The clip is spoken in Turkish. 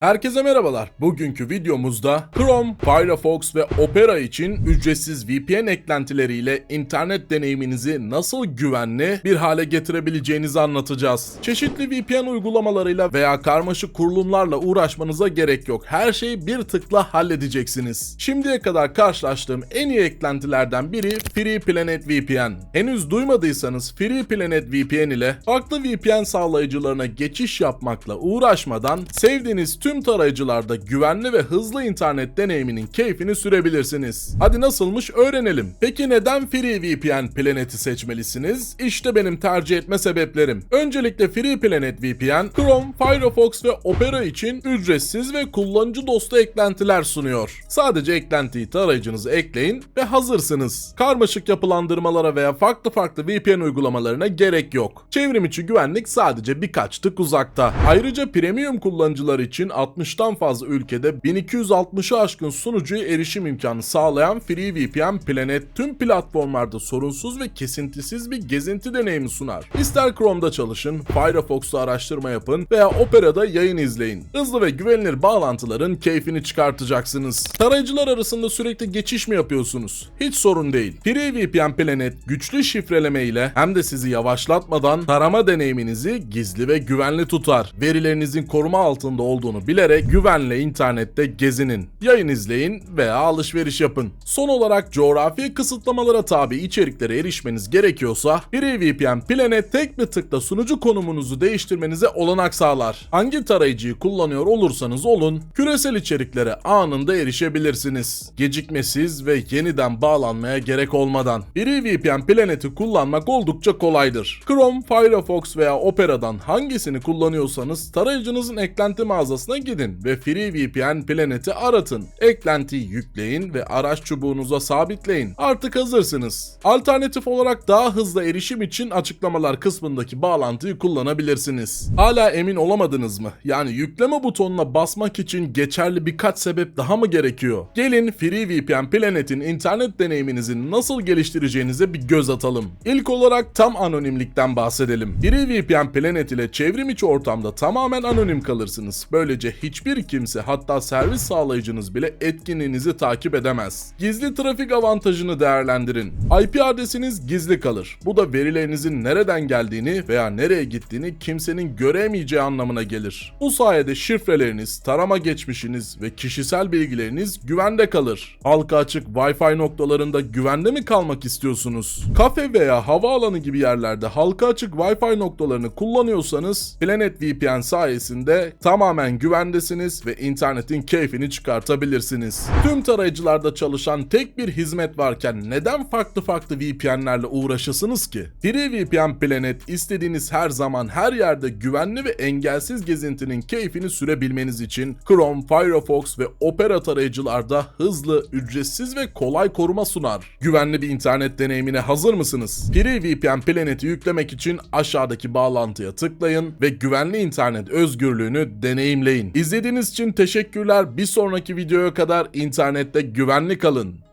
Herkese merhabalar. Bugünkü videomuzda Chrome, Firefox ve Opera için ücretsiz VPN eklentileriyle internet deneyiminizi nasıl güvenli bir hale getirebileceğinizi anlatacağız. Çeşitli VPN uygulamalarıyla veya karmaşık kurulumlarla uğraşmanıza gerek yok. Her şeyi bir tıkla halledeceksiniz. Şimdiye kadar karşılaştığım en iyi eklentilerden biri Free Planet VPN. Henüz duymadıysanız Free Planet VPN ile farklı VPN sağlayıcılarına geçiş yapmakla uğraşmadan sevdiğiniz tüm tarayıcılarda güvenli ve hızlı internet deneyiminin keyfini sürebilirsiniz. Hadi nasılmış öğrenelim. Peki neden Free VPN Planet'i seçmelisiniz? İşte benim tercih etme sebeplerim. Öncelikle Free Planet VPN, Chrome, Firefox ve Opera için ücretsiz ve kullanıcı dostu eklentiler sunuyor. Sadece eklentiyi tarayıcınıza ekleyin ve hazırsınız. Karmaşık yapılandırmalara veya farklı farklı VPN uygulamalarına gerek yok. Çevrim içi güvenlik sadece birkaç tık uzakta. Ayrıca premium kullanıcılar için 60'tan fazla ülkede 1260'ı aşkın sunucuya erişim imkanı sağlayan Free VPN Planet tüm platformlarda sorunsuz ve kesintisiz bir gezinti deneyimi sunar. İster Chrome'da çalışın, Firefox'ta araştırma yapın veya Opera'da yayın izleyin. Hızlı ve güvenilir bağlantıların keyfini çıkartacaksınız. Tarayıcılar arasında sürekli geçiş mi yapıyorsunuz? Hiç sorun değil. Free VPN Planet güçlü şifreleme ile hem de sizi yavaşlatmadan tarama deneyiminizi gizli ve güvenli tutar. Verilerinizin koruma altında olduğunu bilerek güvenle internette gezinin, yayın izleyin veya alışveriş yapın. Son olarak coğrafi kısıtlamalara tabi içeriklere erişmeniz gerekiyorsa Free VPN Planet tek bir tıkla sunucu konumunuzu değiştirmenize olanak sağlar. Hangi tarayıcıyı kullanıyor olursanız olun, küresel içeriklere anında erişebilirsiniz. Gecikmesiz ve yeniden bağlanmaya gerek olmadan. Free VPN Planet'i kullanmak oldukça kolaydır. Chrome, Firefox veya Opera'dan hangisini kullanıyorsanız tarayıcınızın eklenti mağazasına gidin ve Free VPN Planet'i aratın. Eklentiyi yükleyin ve araç çubuğunuza sabitleyin. Artık hazırsınız. Alternatif olarak daha hızlı erişim için açıklamalar kısmındaki bağlantıyı kullanabilirsiniz. Hala emin olamadınız mı? Yani yükleme butonuna basmak için geçerli birkaç sebep daha mı gerekiyor? Gelin Free VPN Planet'in internet deneyiminizi nasıl geliştireceğinize bir göz atalım. İlk olarak tam anonimlikten bahsedelim. Free VPN Planet ile çevrim içi ortamda tamamen anonim kalırsınız. Böylece hiçbir kimse hatta servis sağlayıcınız bile etkinliğinizi takip edemez. Gizli trafik avantajını değerlendirin. IP adresiniz gizli kalır. Bu da verilerinizin nereden geldiğini veya nereye gittiğini kimsenin göremeyeceği anlamına gelir. Bu sayede şifreleriniz, tarama geçmişiniz ve kişisel bilgileriniz güvende kalır. Halka açık Wi-Fi noktalarında güvende mi kalmak istiyorsunuz? Kafe veya havaalanı gibi yerlerde halka açık Wi-Fi noktalarını kullanıyorsanız Planet VPN sayesinde tamamen güvendesiniz ve internetin keyfini çıkartabilirsiniz. Tüm tarayıcılarda çalışan tek bir hizmet varken neden farklı farklı VPN'lerle uğraşasınız ki? Free VPN Planet istediğiniz her zaman her yerde güvenli ve engelsiz gezintinin keyfini sürebilmeniz için Chrome, Firefox ve Opera tarayıcılarda hızlı, ücretsiz ve kolay koruma sunar. Güvenli bir internet deneyimine hazır mısınız? Free VPN Planet'i yüklemek için aşağıdaki bağlantıya tıklayın ve güvenli internet özgürlüğünü deneyimleyin. İzlediğiniz için teşekkürler. Bir sonraki videoya kadar internette güvenli kalın.